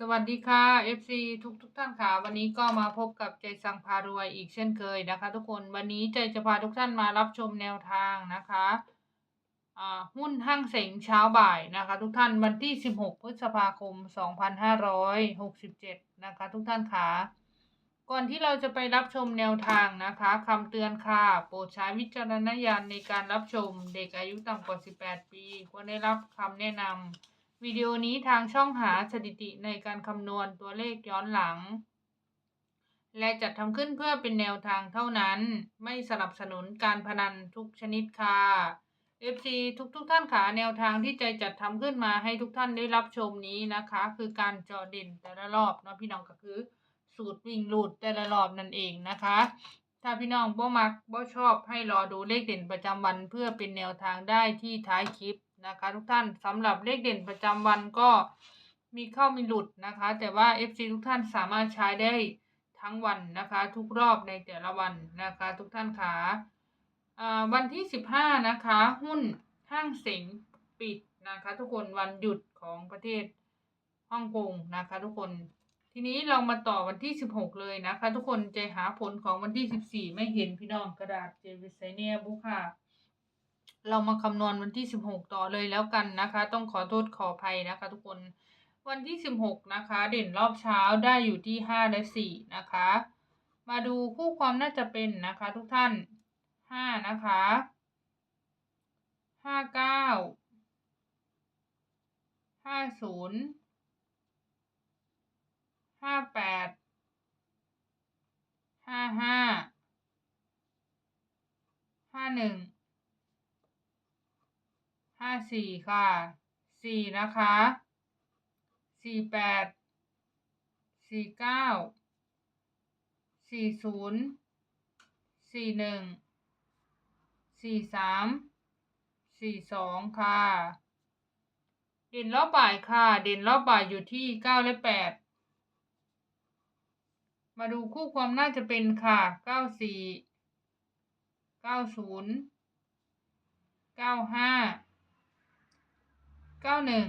สวัสดีค่ะ FC ทุกทุกท่านค่ะ วันนี้ก็มาพบกับใจสังพารวยอีกเช่นเคยนะคะ ทุกคนวันนี้ใจจะพาทุกท่านมารับชมแนวทางนะคะอ่าหุ้นห้างเสงเช้าบ่ายนะคะ ทุกท่านวันที่ 16 พฤษภาคม 2567 นะคะ ทุกท่านค่ะ ก่อนที่เราจะไปรับชมแนวทางนะคะคำเตือนค่ะ โปรดใช้วิจารณญาณในการรับชมเด็กอายุต่ำกว่า 18 ปี ควรได้รับคำแนะนำ วิดีโอนี้ทางช่องหาสถิติในการคำนวณตัวเลขย้อนหลัง และจัดทำขึ้นเพื่อเป็นแนวทางเท่านั้น ไม่สนับสนุนการพนันทุกชนิดค่ะ FC ทุกทุกๆท่านค่ะแนวทางที่ใจจัดทำขึ้นมาให้ทุกท่านได้รับชมนี้นะคะ คือการจอเด่นแต่ละรอบเนาะพี่น้องก็คือ สูตรวิ่งหลูดแต่ละรอบนั่นเองนะคะ ถ้าพี่น้องบ่มักบ่ชอบให้รอดูเลขเด่นประจำวันเพื่อเป็นแนวทางได้ที่ท้ายคลิป นะคะทุกท่านสำหรับเลขเด่นประจำวันก็มีเข้ามีหลุดนะคะ แต่ว่า FC ทุกท่านสามารถใช้ได้ทั้งวันนะคะ ทุกรอบในแต่ละวันนะคะ ทุกท่านค่ะอ่าวันที่ 15 นะคะ หุ้นห้างเสงปิดนะคะ ทุกคนวันหยุดของประเทศฮ่องกงนะคะ ทุกคนทีนี้เรามาต่อวันที่ 16 เลยนะคะ ทุกคนจะหาผลของวันที่ 14 ไม่เห็นพี่น้องกระดาษเจวิไซเนียบุค่ะ เรามาคำนวณวันที่ 16 ต่อเลยแล้วกันนะคะ ต้องขอโทษขออภัยนะคะ ทุกคนวันที่ 16 นะคะ เด่นรอบเช้าได้อยู่ที่ 5 และ 4 นะคะ มาดูคู่ความน่าจะเป็นนะคะ ทุกท่าน 5 นะคะ 59 50ห้าแปด ห้าห้าห้าหนึ่งห้าสี่ค่ะสี่นะคะสี่แปดสี่เก้าสี่ศูนย์สี่หนึ่งสี่สามสี่สองค่ะ เด่นรอบบ่ายค่ะ เด่นรอบบ่ายอยู่ที่เก้าและแปดมาดูคู่ความน่าจะเป็นค่ะเก้าสี่เก้าศูนย์เก้าห้า เก้าหนึ่ง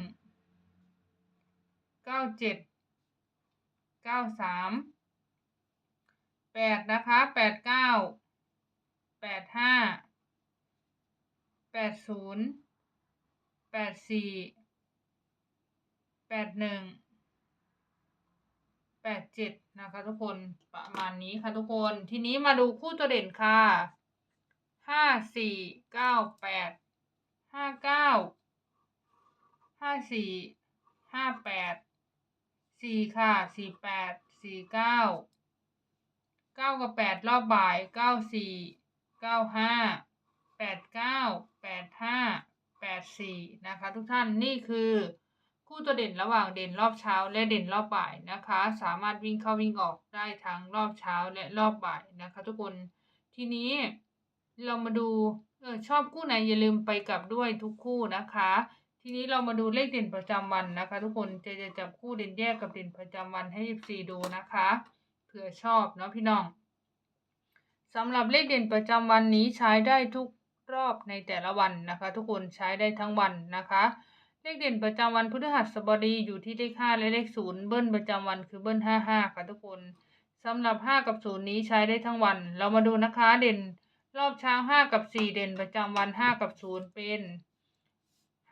เก้าเจ็ดเก้าสามแปดนะคะแปดเก้าแปดห้าแปดศูนย์แปดสี่แปดหนึ่งแปดเจ็ดนะคะทุกคนประมาณนี้ค่ะทุกคนทีนี้มาดูคู่ตัวเด่นค่ะห้าสี่เก้าแปดห้าเก้า ห้าสี่ห้าแปดสี่ค่ะสี่แปดสี่เก้าเก้ากับแปดรอบบ่ายเก้าสี่เก้าห้าแปดเก้าแปดห้าแปดสี่นะคะทุกท่านนี่คือคู่ตัวเด่นระหว่างเด่นรอบเช้าและเด่นรอบบ่ายนะคะ สามารถวิ่งเข้าวิ่งออกได้ทั้งรอบเช้าและรอบบ่ายนะคะ ทุกคนทีนี้เรามาดูเออชอบคู่ไหนอย่าลืมไปกลับด้วยทุกคู่นะคะ ทีนี้เรามาดูเลขเด่นประจำวันนะคะ ทุกคนจะจะจับคู่เด่นแยกกับเด่นประจำวันให้ FC ดูนะคะเผื่อชอบเนาะพี่น้องสำหรับเลขเด่นประจำวันนี้ใช้ได้ทุกรอบในแต่ละวันนะคะ ทุกคนใช้ได้ทั้งวันนะคะ เลขเด่นประจำวันพฤหัสบดีอยู่ที่เลขห้าและเลขศูนย์เบิ้ลประจำวันคือเบิ้ลห้าห้าค่ะทุกคนสำหรับห้ากับศูนย์นี้ใช้ได้ทั้งวัน เรามาดูนะคะเด่นรอบเช้าห้ากับสี่เด่นประจำวันห้ากับศูนย์เป็น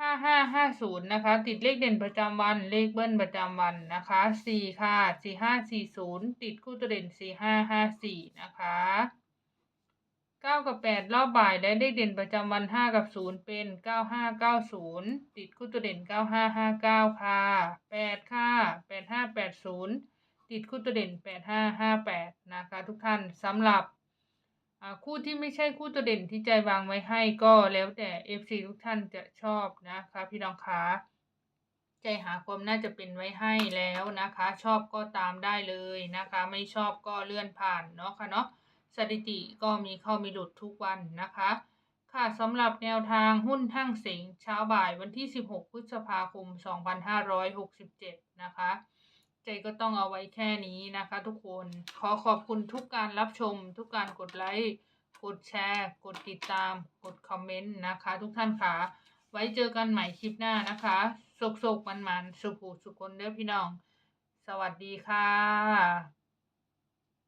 ห้าห้าห้าศูนย์นะคะ ติดเลขเด่นประจำวันเลขเบิ้ลประจำวันนะคะสี่ค่ะสี่ห้าสี่ศูนย์ติดคู่ตัวเด่นสี่ห้าห้าสี่นะคะเก้ากับแปดรอบบ่ายและเลขเด่นประจำวันห้ากับศูนย์เป็นเก้าห้าเก้าศูนย์ติดคู่ตัวเด่นเก้าห้าห้าเก้าค่ะแปดค่ะแปดห้าแปดศูนย์ติดคู่ตัวเด่นแปดห้าห้าแปดนะคะ ทุกท่านสำหรับ คู่ที่ไม่ใช่คู่ตัวเด่นที่ใจวางไว้ให้ก็แล้วแต่ FC ทุกท่านจะชอบนะคะ พี่น้องคะใจหาความน่าจะเป็นไว้ให้แล้วนะคะ ชอบก็ตามได้เลยนะคะ ไม่ชอบก็เลื่อนผ่านเนาะค่ะเนาะสถิติก็มีเข้ามีหลุดทุกวันนะคะ ค่ะสำหรับแนวทางหุ้นห้างเสงเช้าบ่ายวันที่ 16 พฤษภาคม 2567 นะคะ ใจก็ต้องเอาไว้แค่นี้นะคะทุกคน ขอขอบคุณทุกการรับชม ทุกการกดไลค์ กดแชร์ กดติดตาม กดคอมเมนต์นะคะ ทุกท่านค่ะ ไว้เจอกันใหม่คลิปหน้านะคะสุกๆมันๆสุขูสุขคนเด้อพี่น้อง สวัสดีค่ะ